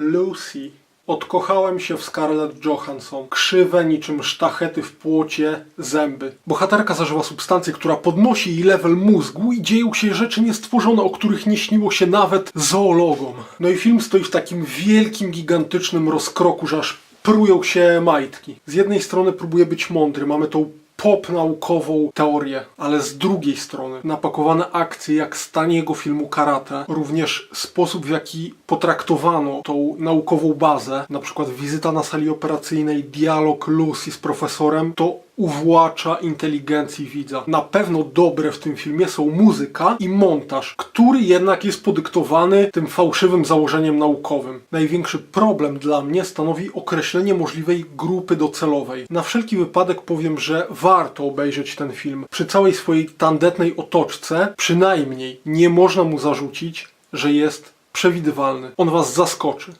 Lucy. Odkochałem się w Scarlett Johansson. Krzywe niczym sztachety w płocie zęby. Bohaterka zażywa substancję, która podnosi jej level mózgu i dzieją się rzeczy niestworzone, o których nie śniło się nawet zoologom. No i film stoi w takim wielkim, gigantycznym rozkroku, że aż prują się majtki. Z jednej strony próbuje być mądry, mamy tą pop naukową teorię, ale z drugiej strony napakowane akcje jak stan jego filmu Karate, również sposób w jaki potraktowano tą naukową bazę, na przykład wizyta na sali operacyjnej, dialog Lucy z profesorem, to uwłacza inteligencji widza. Na pewno dobre w tym filmie są muzyka i montaż, który jednak jest podyktowany tym fałszywym założeniem naukowym. Największy problem dla mnie stanowi określenie możliwej grupy docelowej. Na wszelki wypadek powiem, że warto obejrzeć ten film. Przy całej swojej tandetnej otoczce przynajmniej nie można mu zarzucić, że jest przewidywalny. On was zaskoczy.